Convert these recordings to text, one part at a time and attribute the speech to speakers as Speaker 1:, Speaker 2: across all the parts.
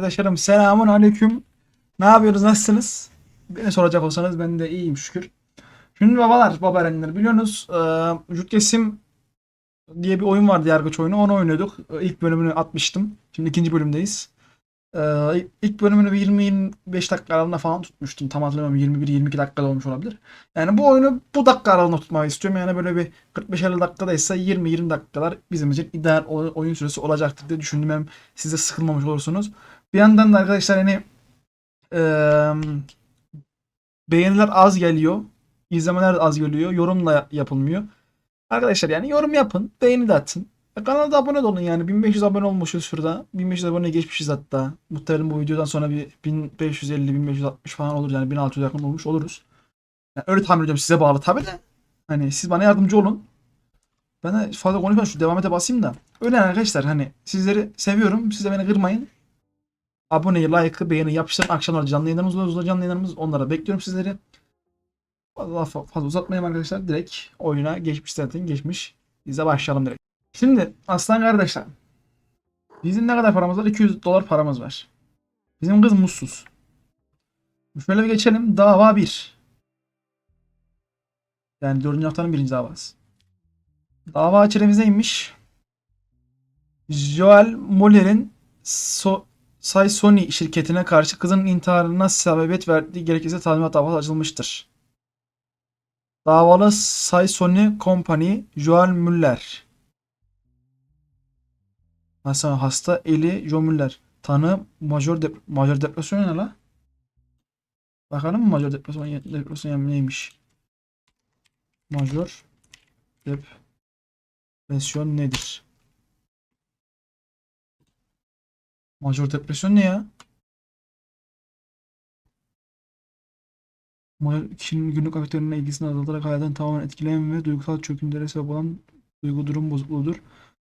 Speaker 1: Kardeşlerim selamun aleyküm. Ne yapıyorsunuz nasılsınız? Beni soracak olsanız ben de iyiyim şükür. Şimdi babalar, baba erenler biliyorsunuz e, kesim diye bir oyun vardı yargıç oyunu onu oynuyorduk. E, İlk bölümünü atmıştım. Şimdi ikinci bölümdeyiz. E, ilk bölümünü bir 20-25 dakika aralığında falan tutmuştum. Tam hatırlamıyorum 21-22 dakikada olmuş olabilir. Yani bu oyunu bu dakika aralığında tutmayı istiyorum. Yani böyle bir 45-50 dakikadaysa 20-20 dakikalar bizim için ideal oy- oyun süresi olacaktır diye düşündüm. Hem siz de sıkılmamış olursunuz. Bir yandan da arkadaşlar hani eee, beğeniler az geliyor. izlemeler az geliyor. Yorum da yapılmıyor. Arkadaşlar yani yorum yapın. Beğeni de atın. E, Kanala abone olun yani. 1500 abone olmuşuz şurada. 1500 abone geçmişiz hatta. Muhtemelen bu videodan sonra bir 1550-1560 falan olur yani 1600 yakın olmuş oluruz. Yani öyle tahmin ediyorum size bağlı tabi de. Hani siz bana yardımcı olun. Ben de fazla konuşmayayım şu devam ete basayım da. Öyle arkadaşlar hani sizleri seviyorum. Siz de beni kırmayın. Aboneyi, like'ı, beğeni yapıştırın. Akşamlar canlı yayınlarımız olur. Canlı yayınlarımız onlara bekliyorum sizleri. Fazla, fazla uzatmayayım arkadaşlar. Direkt oyuna geçmiş zaten geçmiş. Biz de başlayalım direkt. Şimdi aslan kardeşler. Bizim ne kadar paramız var? 200 dolar paramız var. Bizim kız mutsuz. Şöyle bir geçelim. Dava 1. Yani 4. haftanın birinci davası. Dava içeriğimiz neymiş? Joel Muller'in so Say Sony şirketine karşı kızın intiharına sebebiyet verdiği gerekirse tazminat davası açılmıştır. Davalı Say Sony Company Joel Müller. Mesela hasta Eli Joe Müller. Tanı majör, dep majör depresyon ne la? Bakalım mı majör depresyon, depresyon yani neymiş? Majör depresyon nedir? Majör depresyon ne ya? Kişinin günlük aktivitelerine ilgisini azaltarak hayatını tamamen etkileyen ve duygusal çöküntülere sebep olan duygu durum bozukluğudur.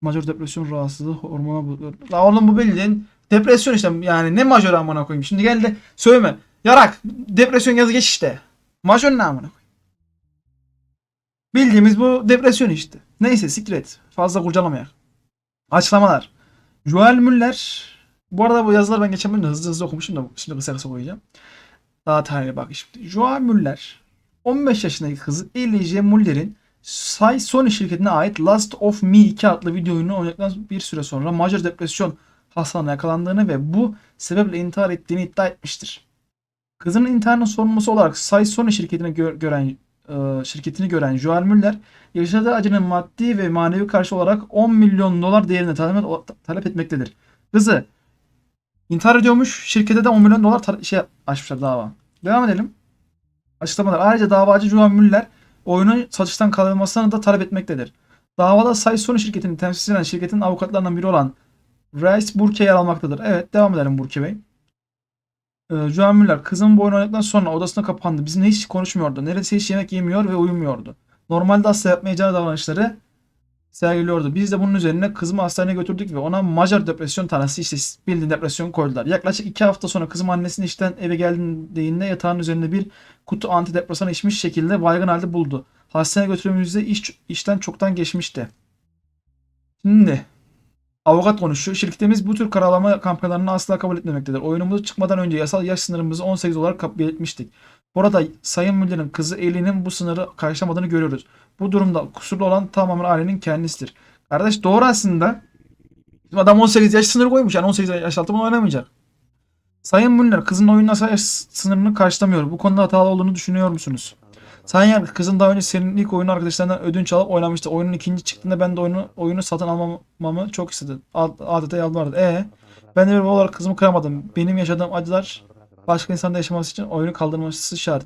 Speaker 1: Majör depresyon rahatsızlığı hormona bozukluğu. La oğlum bu bildiğin depresyon işte yani ne majör amına koyayım. Şimdi gel de söyleme. Yarak depresyon yazı geç işte. Majör ne amına koyayım. Bildiğimiz bu depresyon işte. Neyse siktir et. Fazla kurcalamayak. Açıklamalar. Joel Müller bu arada bu yazıları ben geçen bölümde hızlı hızlı okumuşum da şimdi kısa kısa koyacağım. Daha tarihe bak şimdi. Joel Müller 15 yaşındaki kızı Elijah Müller'in Say Sony şirketine ait Last of Me 2 adlı video oyunu oynadıktan bir süre sonra majör depresyon hastalığına yakalandığını ve bu sebeple intihar ettiğini iddia etmiştir. Kızının intiharının sorumlusu olarak Say Sony şirketine gö- gören e, şirketini gören Joel Müller yaşadığı acının maddi ve manevi karşı olarak 10 milyon dolar değerinde tazminat talep etmektedir. Kızı intihar ediyormuş. Şirkete de 10 milyon dolar şey açmışlar dava. Devam edelim. Açıklamalar. Ayrıca davacı Joel Müller oyunun satıştan kaldırılmasını da talep etmektedir. Davada Say Sony şirketini temsil eden şirketin avukatlarından biri olan Reis Burke yer almaktadır. Evet devam edelim Burke Bey. Ee, Joel Müller kızım bu oyunu oynadıktan sonra odasına kapandı. Bizimle hiç konuşmuyordu. Neredeyse hiç yemek yemiyor ve uyumuyordu. Normalde asla yapmayacağı davranışları sergiliyordu. Biz de bunun üzerine kızımı hastaneye götürdük ve ona majör depresyon tanısı işte bildiğin depresyon koydular. Yaklaşık iki hafta sonra kızım annesinin işten eve geldiğinde yatağın üzerinde bir kutu antidepresan içmiş şekilde baygın halde buldu. Hastaneye götürdüğümüzde iş, işten çoktan geçmişti. Şimdi avukat konuşuyor. Şirketimiz bu tür karalama kampanyalarını asla kabul etmemektedir. Oyunumuz çıkmadan önce yasal yaş sınırımızı 18 olarak belirtmiştik. Burada Sayın Müller'in kızı Eli'nin bu sınırı karşılamadığını görüyoruz. Bu durumda kusurlu olan tamamen ailenin kendisidir. Kardeş doğru aslında. Adam 18 yaş sınırı koymuş. Yani 18 yaş altı bunu oynamayacak. Sayın Müller kızın asal yaş sınırını karşılamıyor. Bu konuda hatalı olduğunu düşünüyor musunuz? Sayın Yargıç kızın daha önce senin ilk oyunu arkadaşlarından ödünç alıp oynamıştı. Oyunun ikinci çıktığında ben de oyunu oyunu satın almamamı çok istedi. Ad- Adeta yalvardı. E ben de bir olarak kızımı kıramadım. Benim yaşadığım acılar başka insanda yaşaması için oyunu kaldırması şart.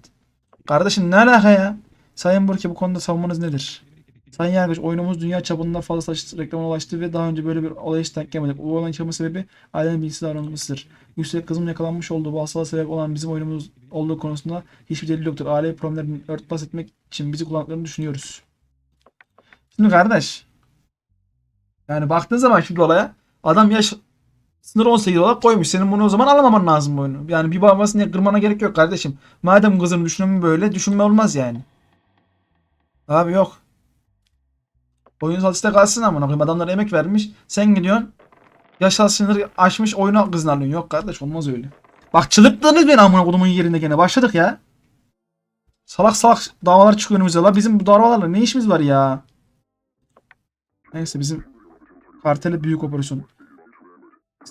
Speaker 1: Kardeşim ne alaka ya? Sayın Burke bu konuda savunmanız nedir? Sayın Yargıç oyunumuz dünya çapında fazla satış reklamına ulaştı ve daha önce böyle bir olaya hiç denk gelmedik. Bu olayın çıkma sebebi ailenin bilgisiz davranmasıdır. Üstelik kızım yakalanmış olduğu bu hastalığa sebep olan bizim oyunumuz olduğu konusunda hiçbir delil yoktur. Aile problemlerini örtbas etmek için bizi kullandıklarını düşünüyoruz. Şimdi kardeş yani baktığın zaman şimdi olaya adam yaş sınır 18 olarak koymuş. Senin bunu o zaman alamaman lazım bu oyunu. Yani bir babasını kırmana gerek yok kardeşim. Madem kızını düşünümü böyle düşünme olmaz yani. Abi yok. Oyun satışta kalsın amına koyayım. Adamlar emek vermiş. Sen gidiyorsun. Yaşal sınırı aşmış oyuna kızın alıyorsun. Yok kardeş olmaz öyle. Bak çıldırttınız beni amına kodumun yerinde gene. Başladık ya. Salak salak davalar çıkıyor önümüze. La bizim bu davalarla ne işimiz var ya? Neyse bizim karteli büyük operasyon.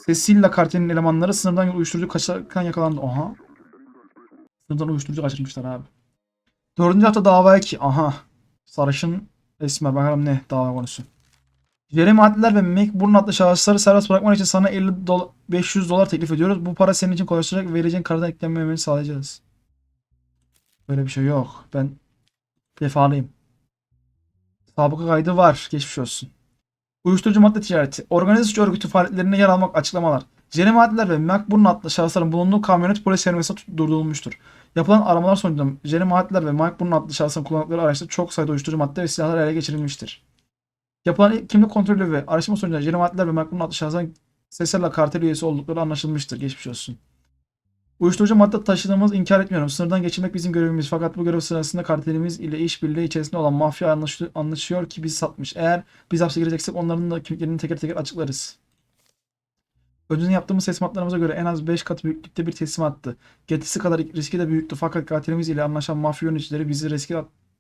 Speaker 1: Cecilia kartelinin elemanları sınırdan uyuşturucu kaçırırken yakalandı. Aha. Sınırdan uyuşturucu kaçırmışlar abi. Dördüncü hafta davaya ki. Aha. Sarışın Esmer. Bakalım ne dava konusu. Jeremy Adler ve McBurn adlı şahısları serbest bırakman için sana 50 dola- 500 dolar teklif ediyoruz. Bu para senin için kolaylaştıracak ve vereceğin karadan eklenmemeni sağlayacağız. Böyle bir şey yok. Ben defalıyım. Sabıka kaydı var. Geçmiş olsun. Uyuşturucu madde ticareti. Organize suç örgütü faaliyetlerine yer almak açıklamalar. Jeremy Adler ve McBurn adlı şahısların bulunduğu kamyonet polis servisine durdurulmuştur. Yapılan aramalar sonucunda Jeremy Adler ve McBurn adlı şahsın kullandıkları araçta çok sayıda uyuşturucu madde ve silahlar ele geçirilmiştir. Yapılan kimlik kontrolü ve araştırma sonucunda Jeremy Adler ve McBurn adlı şahsın Sesella kartel üyesi oldukları anlaşılmıştır. Geçmiş olsun. Uyuşturucu madde taşıdığımız inkar etmiyorum. Sınırdan geçirmek bizim görevimiz. Fakat bu görev sırasında kartelimiz ile işbirliği içerisinde olan mafya anlaşı- anlaşıyor ki bizi satmış. Eğer biz hapse gireceksek onların da kimliklerini teker teker açıklarız. Önceden yaptığımız teslimatlarımıza göre en az 5 kat büyüklükte bir teslimattı. Getisi kadar riski de büyüktü fakat katilimiz ile anlaşan mafya yöneticileri bizi riski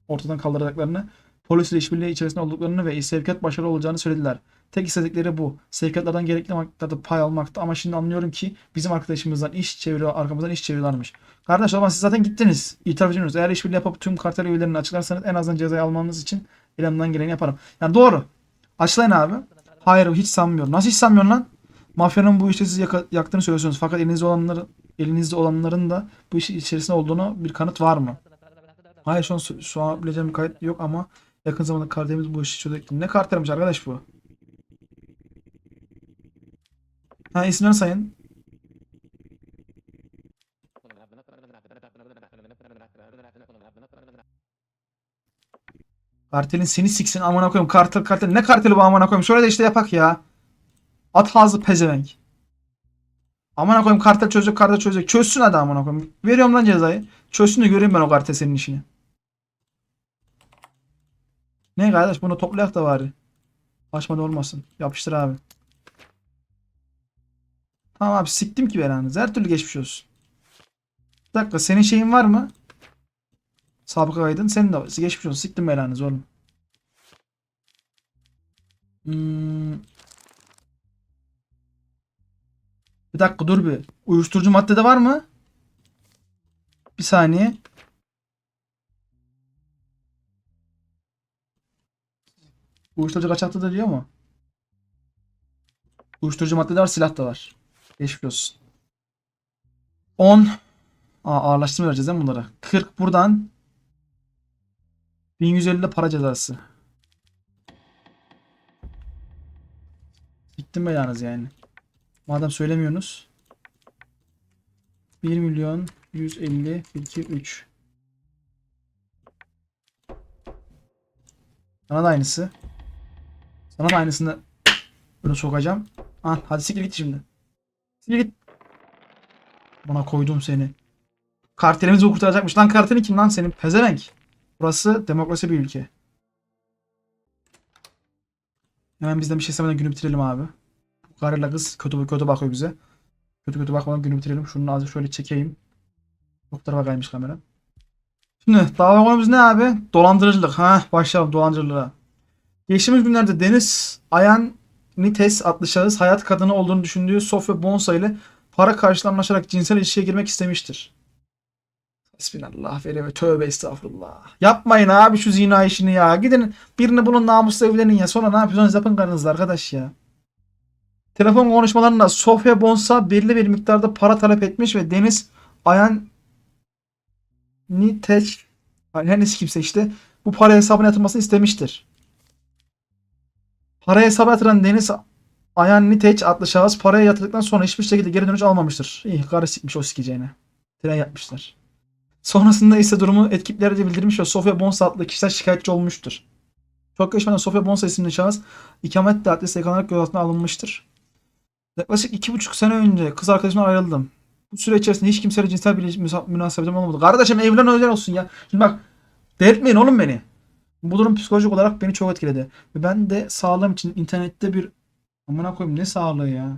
Speaker 1: ortadan kaldıracaklarını, polisle işbirliği içerisinde olduklarını ve sevkiyat başarılı olacağını söylediler. Tek istedikleri bu. Sevkiyatlardan gerekli miktarda pay almaktı ama şimdi anlıyorum ki bizim arkadaşımızdan iş çeviriyor, arkamızdan iş çeviriyorlarmış. Kardeş o zaman siz zaten gittiniz. İtiraf ediyorsunuz. Eğer işbirliği yapıp tüm kartel üyelerini açıklarsanız en azından cezayı almanız için elimden geleni yaparım. Yani doğru. Açıklayın abi. Hayır hiç sanmıyorum. Nasıl hiç sanmıyorsun lan? Mafyanın bu işte sizi yaktığını söylüyorsunuz. Fakat elinizde olanların elinizde olanların da bu işin içerisinde olduğunu bir kanıt var mı? Hayır şu an su- şu an bileceğim bir kayıt yok ama yakın zamanda kartelimiz bu işi çözecek. Ne kartelmiş arkadaş bu? Ha isimlerini sayın. Kartelin seni siksin amına koyayım. Kartel kartel. Ne karteli bu amına koyayım? Şöyle de işte yapak ya. At ağzı pezevenk. Amına koyayım kartel çözecek kartel çözecek. Çözsün hadi amına koyayım. Veriyorum lan cezayı. Çözsün de göreyim ben o kartel senin işini. Ne kardeş bunu toplayak da bari. Açmadı olmasın. Yapıştır abi. Tamam abi siktim ki belanızı. Her türlü geçmiş olsun. Bir dakika senin şeyin var mı? Sabıka kaydın. Senin de. Geçmiş olsun. Siktim belanızı oğlum. Hmm. Bir dakika dur bir. Uyuşturucu maddede var mı? Bir saniye. Uyuşturucu kaçakta da diyor mu? Uyuşturucu madde de var, silah da var. Geçmiş olsun. 10. Aa, ağırlaştırma vereceğiz değil mi bunlara? 40 buradan. 1150 de para cezası. Gittim belanız yani. Madem söylemiyorsunuz. 1 milyon 150 1 2 3. Sana da aynısı. Sana da aynısını böyle sokacağım. Ah, hadi siktir git şimdi. Siktir git. Buna koydum seni. Kartelimizi kurtaracakmış. Lan kartelin kim lan senin? Pezevenk. Burası demokrasi bir ülke. Hemen bizden bir şey istemeden günü bitirelim abi. Bu karıyla kız kötü kötü bakıyor bize. Kötü kötü bakmadan günü bitirelim. Şunu azıcık şöyle çekeyim. Çok tarafa kaymış kamera. Şimdi dava konumuz ne abi? Dolandırıcılık. Ha başlayalım dolandırıcılığa. Geçtiğimiz günlerde Deniz Ayan Nites adlı şahıs hayat kadını olduğunu düşündüğü Sofya Bonsa ile para karşılığı anlaşarak cinsel ilişkiye girmek istemiştir. Bismillah ve tövbe estağfurullah. Yapmayın abi şu zina işini ya. Gidin birini bunun namusla evlenin ya. Sonra ne yapıyorsunuz yapın karınızla arkadaş ya. Telefon konuşmalarında Sofya Bonsa belli bir miktarda para talep etmiş ve Deniz Ayan Niteş neyse kimse işte bu para hesabına yatırmasını istemiştir. Para hesaba yatıran Deniz Ayan Niteç adlı şahıs paraya yatırdıktan sonra hiçbir şekilde geri dönüş almamıştır. İyi karı sikmiş o sikeceğine. Tren yapmışlar. Sonrasında ise durumu etkiplere de bildirmiş ve Sofya Bonsa adlı kişiler şikayetçi olmuştur. Çok geçmeden Sofya Bonsa isimli şahıs ikamet adresi yakalanarak gözaltına alınmıştır. Yaklaşık iki buçuk sene önce kız arkadaşımdan ayrıldım. Bu süre içerisinde hiç kimseyle cinsel bir münasebetim olmadı. Kardeşim evlen özel olsun ya. Şimdi bak delirtmeyin oğlum beni. Bu durum psikolojik olarak beni çok etkiledi. Ve ben de sağlığım için internette bir Amına koyayım ne sağlığı ya.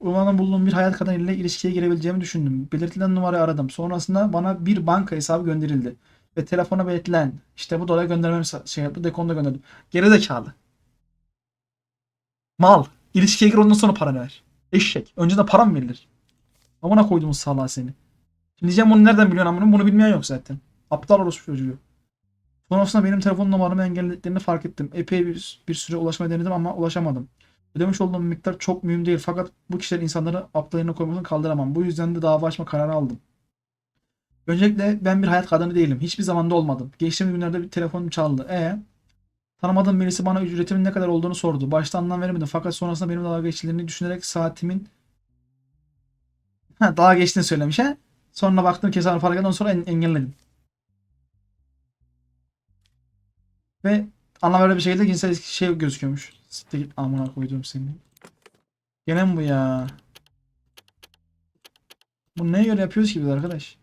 Speaker 1: Umarım bulduğum bir hayat kadın ile ilişkiye girebileceğimi düşündüm. Belirtilen numarayı aradım. Sonrasında bana bir banka hesabı gönderildi. Ve telefona belirtilen işte bu dolayı göndermem şey yaptı. Dekonda gönderdim. Gerizekalı. Mal. İlişkiye gir ondan sonra paranı ver. Eşek. Önceden para mı verilir? Amına koyduğumuz salağı seni. Şimdi diyeceğim bunu nereden biliyorsun amına? Bunu bilmeyen yok zaten. Aptal orospu çocuğu. Sonrasında benim telefon numaramı engellediklerini fark ettim. Epey bir, bir süre ulaşmaya denedim ama ulaşamadım. Ödemiş olduğum miktar çok mühim değil fakat bu kişilerin insanları aptal yerine koymasını kaldıramam. Bu yüzden de dava açma kararı aldım. Öncelikle ben bir hayat kadını değilim. Hiçbir zamanda olmadım. Geçtiğimiz günlerde bir telefonum çaldı. E Tanımadığım birisi bana ücretimin ne kadar olduğunu sordu. Başta anlam veremedim fakat sonrasında benim dalga geçtiğini düşünerek saatimin ha, dalga geçtiğini söylemiş ha. Sonra baktım kesin fark ettim sonra en- engelledim. Ve anlam böyle bir şekilde cinsel şey gözüküyormuş. Siktir git amına koydum seni. Gene mi bu ya? Bu neye göre yapıyoruz ki biz arkadaş?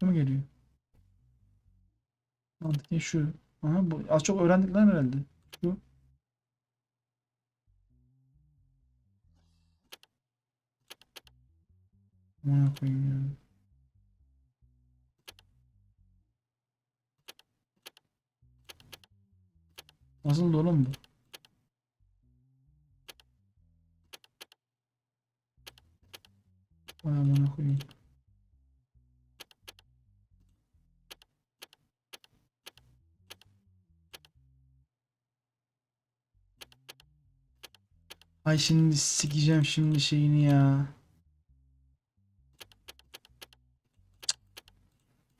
Speaker 1: Şu mu geliyor? Mantıken şu. Aha bu az çok öğrendik lan herhalde. Şu. Amına koyayım ya. Nasıl oğlum bu? Vay amına koyayım. Ay şimdi sikeceğim şimdi şeyini ya.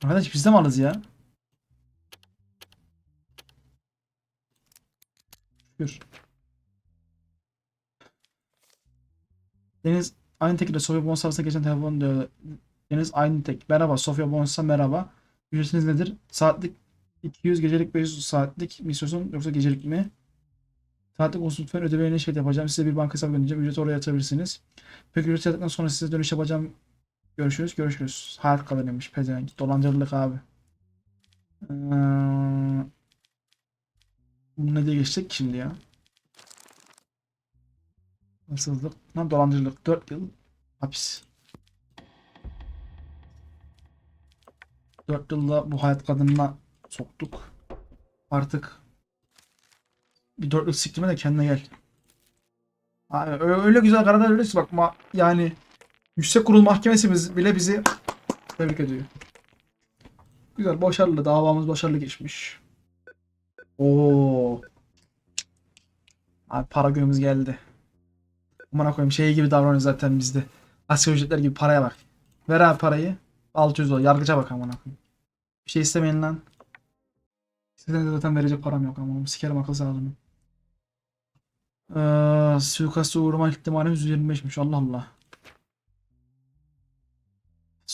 Speaker 1: Arkadaş biz de mi ya? Şükür. Deniz aynı tek ile Sofya arasında geçen telefon diyor. Deniz aynı tek. Merhaba Sofya Bones'a merhaba. Ücretiniz nedir? Saatlik 200 gecelik 500 saatlik mi istiyorsun yoksa gecelik mi? Saatlik olsun lütfen ödemeyi ne şey yapacağım. Size bir banka hesabı göndereceğim. Ücreti oraya yatırabilirsiniz. Peki ücret yatırdıktan sonra size dönüş yapacağım. Görüşürüz. Görüşürüz. Hayat kadınıymış pezevenk. Dolandırılık abi. Ee, ne diye geçecek şimdi ya? Hırsızlık. Lan dolandırılık. 4 yıl hapis. 4 yılda bu hayat kadınına soktuk. Artık bir 4 yıl siktirme de kendine gel. Abi, öyle güzel kararlar veriyorsun bak ma yani Yüksek Kurul Mahkemesi biz- bile bizi tebrik ediyor. Güzel başarılı davamız başarılı geçmiş. Oo. Abi para günümüz geldi. Aman koyayım şey gibi davranıyor zaten bizde. Asgari ücretler gibi paraya bak. Ver abi parayı. 600 dolar. Yargıca bak aman koyayım. Bir şey istemeyin lan. Sizden de zaten verecek param yok ama sikerim akıl sağlığını. Ee, suikasta uğrama ihtimalimiz 125'miş. Allah Allah.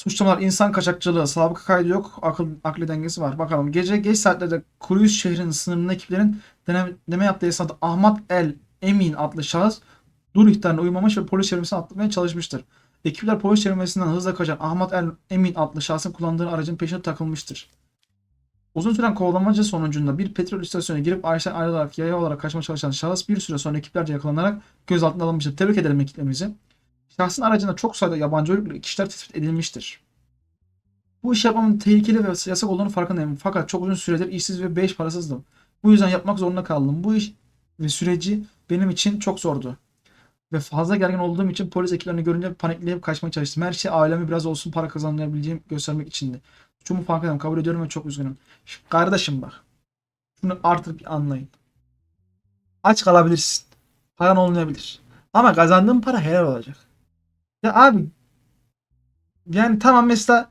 Speaker 1: Suçlamalar insan kaçakçılığı, sabıka kaydı yok, akıl, akli dengesi var. Bakalım gece geç saatlerde Kuruyuz şehrinin sınırında ekiplerin deneme, yaptığı esnada Ahmet El Emin adlı şahıs dur ihtarına uymamış ve polis çevirmesine atlamaya çalışmıştır. Ekipler polis çevirmesinden hızla kaçan Ahmet El Emin adlı şahsın kullandığı aracın peşine takılmıştır. Uzun süren kovalamaca sonucunda bir petrol istasyonuna girip araçtan ayrılarak yaya olarak kaçmaya çalışan şahıs bir süre sonra ekiplerce yakalanarak gözaltına alınmıştır. Tebrik ederim ekiplerimizi. Şahsın aracında çok sayıda yabancı uyruklu kişiler tespit edilmiştir. Bu iş yapmamın tehlikeli ve yasak olduğunu farkındayım. Fakat çok uzun süredir işsiz ve beş parasızdım. Bu yüzden yapmak zorunda kaldım. Bu iş ve süreci benim için çok zordu. Ve fazla gergin olduğum için polis ekiplerini görünce panikleyip kaçmaya çalıştım. Her şey aileme biraz olsun para kazanabileceğim göstermek içindi. Suçumu farkındayım. Kabul ediyorum ve çok üzgünüm. Şu- Kardeşim bak. Şunu artık anlayın. Aç kalabilirsin. Paran olmayabilir. Ama kazandığın para helal olacak. Ya abi yani tamam mesela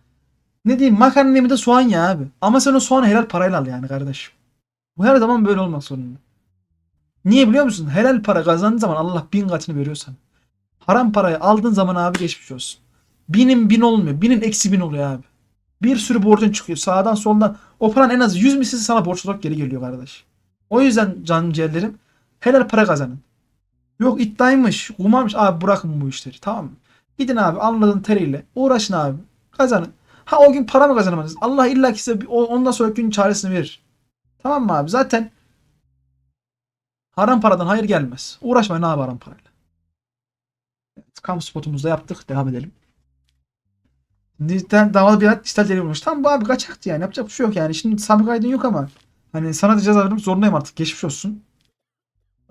Speaker 1: ne diyeyim makarna yemede soğan ya abi. Ama sen o soğanı helal parayla al yani kardeşim. Bu her zaman böyle olmak zorunda. Niye biliyor musun? Helal para kazandığın zaman Allah bin katını veriyor sana. Haram parayı aldığın zaman abi geçmiş olsun. Binin bin olmuyor. Binin eksi bin oluyor abi. Bir sürü borcun çıkıyor. Sağdan soldan. O paran en az 100 mislisi sana borç olarak geri geliyor kardeş. O yüzden canım ciğerlerim helal para kazanın. Yok iddiaymış, kumarmış. Abi bırakın bu işleri tamam mı? Gidin abi anladığın teriyle uğraşın abi. Kazanın. Ha o gün para mı kazanamadınız? Allah illa ki size ondan sonraki gün çaresini verir. Tamam mı abi? Zaten Haram paradan hayır gelmez. Uğraşmayın abi haram parayla. Evet, kamu spotumuzu da yaptık. Devam edelim. Dijital davalı bir dijital delil bulmuş. Tamam bu abi kaçaktı yani. Yapacak bir şey yok yani. Şimdi sabık kaydın yok ama hani sana da ceza vermek zorundayım artık. Geçmiş olsun.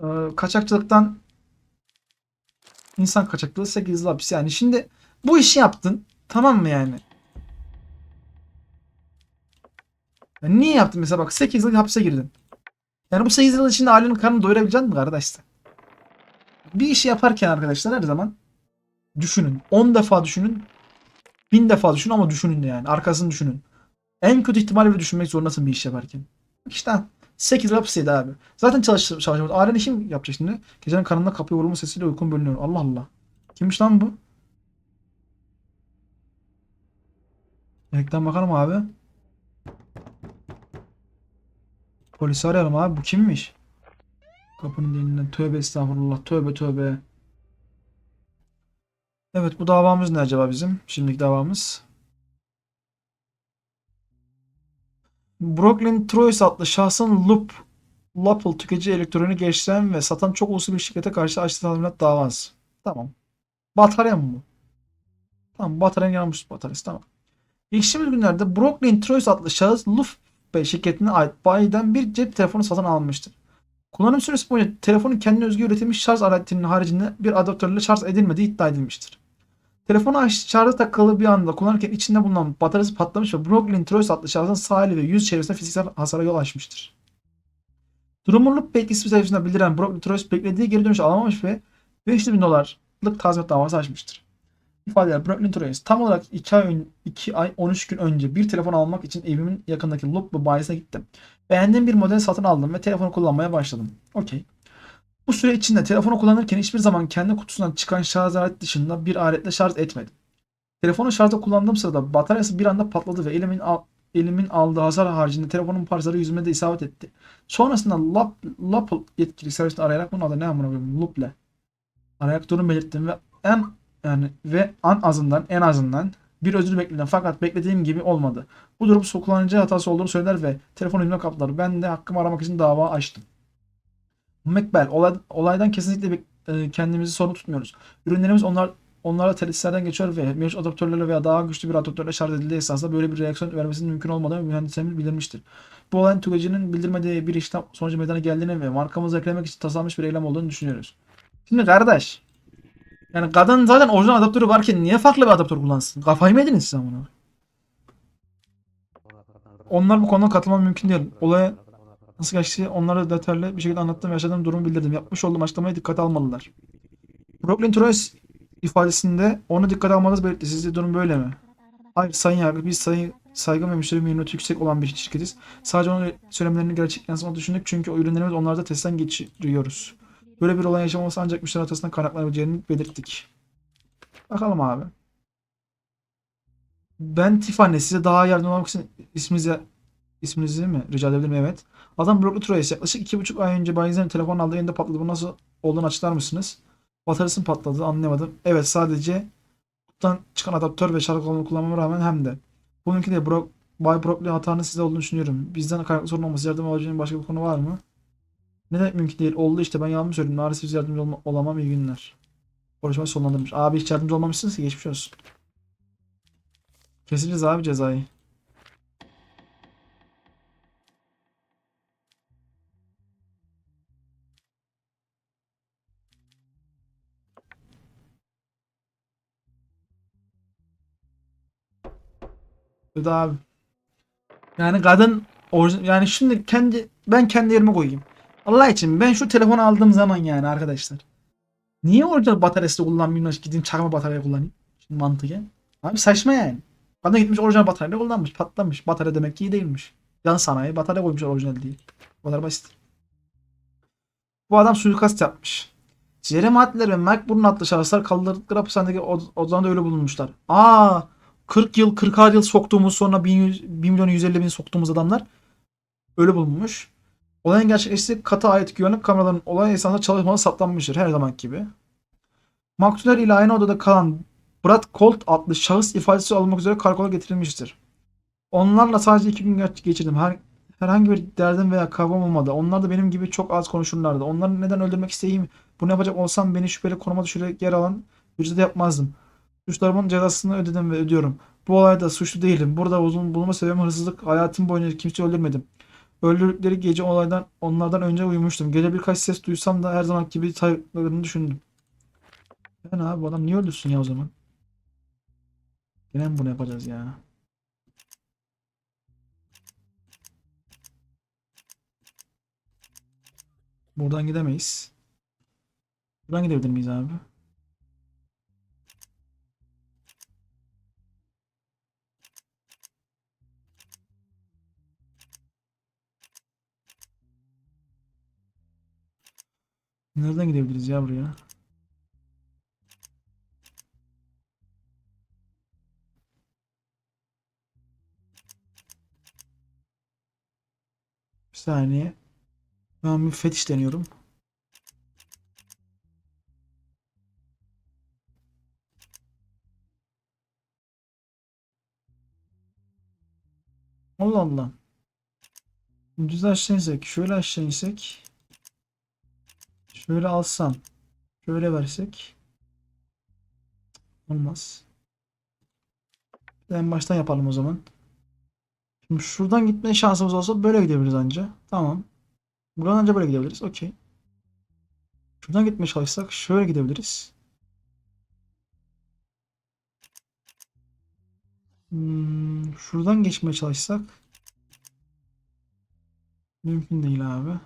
Speaker 1: Ee, kaçakçılıktan insan kaçakçılığı 8 yıl hapis. Yani şimdi bu işi yaptın. Tamam mı yani? Yani niye yaptın mesela bak 8 yıl hapse girdin. Yani bu 8 yıl içinde ailenin karnını doyurabilecek misin kardeş? Bir işi yaparken arkadaşlar her zaman düşünün. 10 defa düşünün. 1000 defa düşünün ama düşünün de yani. Arkasını düşünün. En kötü ihtimalle bile düşünmek zorundasın bir iş yaparken. İşte 8 yıl hapisteydi abi. Zaten çalıştı çalışamadı. Ailen işi mi yapacak şimdi? Gecenin karanlığında kapıya vurulma sesiyle uykun bölünüyor. Allah Allah. Kimmiş lan bu? Yelekten bakalım abi. Polisi arayalım abi. Bu kimmiş? Kapının dilinden. Tövbe estağfurullah. Tövbe tövbe. Evet bu davamız ne acaba bizim? Şimdiki davamız. Brooklyn Troyes adlı şahsın Loop Lapple tüketici elektronik geliştiren ve satan çok uluslu bir şirkete karşı açtığı tazminat davası. Tamam. Batarya mı bu? Tamam bataryanın yanmış bataryası tamam. Geçtiğimiz günlerde Brooklyn Troyes adlı şahıs Lufthansa şirketine ait bayiden bir cep telefonu satın almıştır. Kullanım süresi boyunca telefonun kendine özgü üretilmiş şarj aletinin haricinde bir adaptörle şarj edilmediği iddia edilmiştir. Telefonu şarja takılı bir anda kullanırken içinde bulunan bataryası patlamış ve Brooklyn Troyes adlı şahsın sağ eli ve yüz çevresinde fiziksel hasara yol açmıştır. Loop ismi sayfasında bildiren Brooklyn Troyes beklediği geri dönüş alamamış ve 500 bin dolarlık tazminat davası açmıştır. İfadeler Brooklyn Troyes tam olarak 2 ay, ön- 2 ay 13 gün önce bir telefon almak için evimin yakındaki Loop bayisine gittim. Beğendiğim bir model satın aldım ve telefonu kullanmaya başladım. Okey. Bu süre içinde telefonu kullanırken hiçbir zaman kendi kutusundan çıkan şarj aleti dışında bir aletle şarj etmedim. Telefonu şarjda kullandığım sırada bataryası bir anda patladı ve elimin al- elimin aldığı hasar haricinde telefonun parçaları yüzüme de isabet etti. Sonrasında Lap, Lapple yetkili servisini arayarak bunun adı ne amına Luple arayarak durum belirttim ve en yani ve an azından en azından bir özür bekledim fakat beklediğim gibi olmadı. Bu durum kullanıcı hatası olduğunu söyler ve telefonu yüzüme kaptılar. Ben de hakkımı aramak için dava açtım. Macbell, olay, olaydan kesinlikle e, kendimizi sorumlu tutmuyoruz. Ürünlerimiz onlar onlara tesislerden geçiyor ve mevcut adaptörlerle veya daha güçlü bir adaptörle şarj edildiği esasında böyle bir reaksiyon vermesinin mümkün olmadığını mühendislerimiz bildirmiştir. Bu olayın tüketicinin bildirmediği bir işlem sonucu meydana geldiğini ve markamızı eklemek için tasarlanmış bir eylem olduğunu düşünüyoruz. Şimdi kardeş, yani kadın zaten orijinal adaptörü varken niye farklı bir adaptör kullansın? Kafayı mı yediniz siz amına? Onlar bu konuda katılmam mümkün değil. Olaya nasıl geçti onlara detaylı bir şekilde anlattım ve yaşadığım durumu bildirdim. Yapmış olduğum açıklamayı dikkate almalılar. Brooklyn Troyes ifadesinde onu dikkate almanız belirtti. Sizce durum böyle mi? Hayır Sayın Yargı biz sayı, saygı ve müşteri memnuniyeti yüksek olan bir şirketiz. Sadece onun söylemlerinin gerçek yansımadığını düşündük çünkü o ürünlerimiz onlarda testten geçiriyoruz. Böyle bir olay yaşamaması ancak müşteri hatasından kaynaklanabileceğini belirttik. Bakalım abi. Ben Tiffany size daha yardım olmak için isminizi isminizi mi rica edebilir miyim? Evet. Adam Brooklyn Troyes yaklaşık iki buçuk ay önce bayinizden telefon aldığı yerinde patladı. Bu nasıl olduğunu açıklar mısınız? Bataryası patladı anlayamadım. Evet sadece kutudan çıkan adaptör ve şarj kolunu kullanmama rağmen hem de. Bu mümkün değil. Bro Bay Brooklyn hatanın size olduğunu düşünüyorum. Bizden kaynaklı sorun olması yardım alabileceğiniz başka bir konu var mı? Ne demek mümkün değil? Oldu işte ben yanlış söyledim. Maalesef size yardımcı olma- olamam. İyi günler. Konuşmayı sonlandırmış. Abi hiç yardımcı olmamışsınız ki geçmiş olsun. Keseceğiz abi cezayı. Dedi abi. Yani kadın yani şimdi kendi ben kendi yerime koyayım. Allah için ben şu telefonu aldığım zaman yani arkadaşlar. Niye orijinal bataryası kullanmayayım da gideyim çakma batarya kullanayım? Şimdi mantıken. Abi saçma yani. Kadın gitmiş orijinal batarya kullanmış patlamış. Batarya demek ki iyi değilmiş. Yan sanayi batarya koymuşlar orijinal değil. Bu kadar basit. Bu adam suikast yapmış. Jeremy Adler ve Mark Burn adlı şahıslar kaldırdıkları hapishanedeki od- odalarında öyle bulunmuşlar. Aa 40 yıl 40 yıl soktuğumuz sonra 1, 1 milyon 150 bin soktuğumuz adamlar öyle bulunmuş. Olayın gerçekleştiği kata ait güvenlik kameralarının olay esnasında çalışmaları saptanmıştır her zaman gibi. Maktuler ile aynı odada kalan Brad Colt adlı şahıs ifadesi alınmak üzere karakola getirilmiştir. Onlarla sadece iki gün geç- geçirdim. Her, Herhangi bir derdim veya kavgam olmadı. Onlar da benim gibi çok az konuşurlardı. Onları neden öldürmek isteyeyim? Bunu yapacak olsam beni şüpheli konuma düşürerek yer alan hücrede yapmazdım. Suçlarımın cezasını ödedim ve ödüyorum. Bu olayda suçlu değilim. Burada uzun bulunma sebebim hırsızlık. Hayatım boyunca kimse öldürmedim. Öldürdükleri gece olaydan onlardan önce uyumuştum. Gece birkaç ses duysam da her zaman gibi saydıklarını düşündüm. Yani abi bu adam niye öldürsün ya o zaman? Yine mi bunu yapacağız ya? Buradan gidemeyiz. Buradan gidebilir miyiz abi? Nereden gidebiliriz ya buraya? Bir saniye. Ben bir fetiş deniyorum. Allah Allah. Düz aşağı insek, şöyle aşağı insek. Şöyle alsam. Şöyle versek. Olmaz. En baştan yapalım o zaman. Şimdi şuradan gitme şansımız olsa böyle gidebiliriz anca. Tamam. Buradan anca böyle gidebiliriz. Okey. Şuradan gitmeye çalışsak şöyle gidebiliriz. Hmm, şuradan geçmeye çalışsak mümkün değil abi.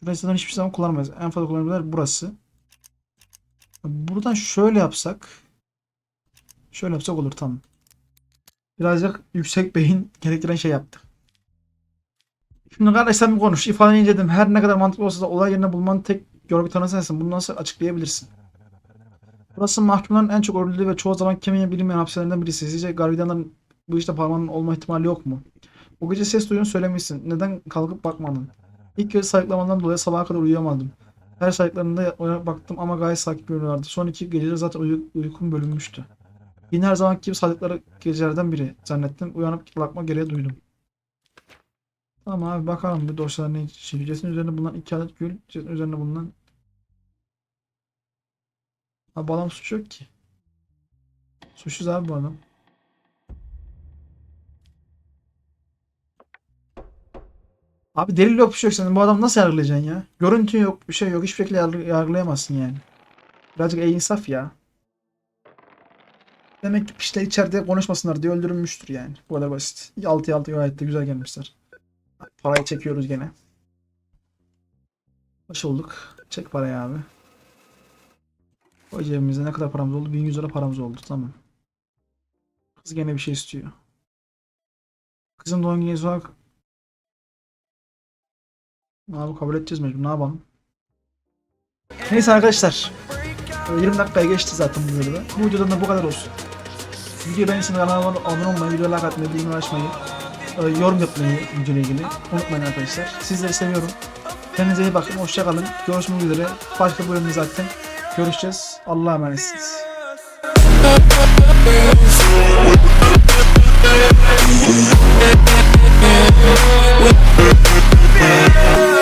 Speaker 1: Şurayı zaten hiçbir zaman kullanmayız. En fazla kullanılır burası. Buradan şöyle yapsak şöyle yapsak olur tamam. Birazcık yüksek beyin gerektiren şey yaptık. Şimdi kardeşler bir konuş. İfadeni inceledim. Her ne kadar mantıklı olsa da olay yerine bulmanın tek görgü tanı sensin. Bunu nasıl açıklayabilirsin? Burası mahkumların en çok öldüğü ve çoğu zaman kemiğe bilinmeyen hapishanelerinden birisi. Sizce gardiyanların bu işte parmağının olma ihtimali yok mu? O gece ses duyduğunu söylemişsin. Neden kalkıp bakmadın? İlk kez sayıklamandan dolayı sabaha kadar uyuyamadım. Her sayıklarında uyanıp baktım ama gayet sakin görünüyorlardı. Son iki gecede zaten uy- uykum bölünmüştü. Yine her zamanki gibi saydıkları gecelerden biri zannettim. Uyanıp bakma gereği duydum. Tamam abi bakalım bir dosyalar ne için. Cesedin üzerinde bulunan iki adet gül. Cesedin üzerinde bulunan... Abi bu adam suç yok ki. Suçsuz abi bu adam. Abi delil yok bir şey yok senin. Bu adam nasıl yargılayacaksın ya? Görüntü yok, bir şey yok. Hiçbir şekilde yargı- yargılayamazsın yani. Birazcık el insaf ya. Demek ki işte içeride konuşmasınlar diye öldürülmüştür yani. Bu kadar basit. 6'ya 6 gayet de güzel gelmişler. Parayı çekiyoruz gene. Hoş olduk. Çek parayı abi. O cebimizde ne kadar paramız oldu? 1100 lira paramız oldu. Tamam. Kız gene bir şey istiyor. Kızın doğum günü olarak Abi kabul edeceğiz mecbur. Ne yapalım? Neyse arkadaşlar. Ee, 20 dakikaya geçti zaten bu videoda. Bu videodan da bu kadar olsun. Videoyu beğenirseniz kanalıma abone olmayı, videoya like atmayı, bildirimleri açmayı, e, yorum yapmayı videoyla ilgili unutmayın arkadaşlar. Sizleri seviyorum. Kendinize iyi bakın. Hoşça kalın. Görüşmek üzere. Başka bölümde zaten görüşeceğiz. Allah'a emanetsiniz.
Speaker 2: Yeah.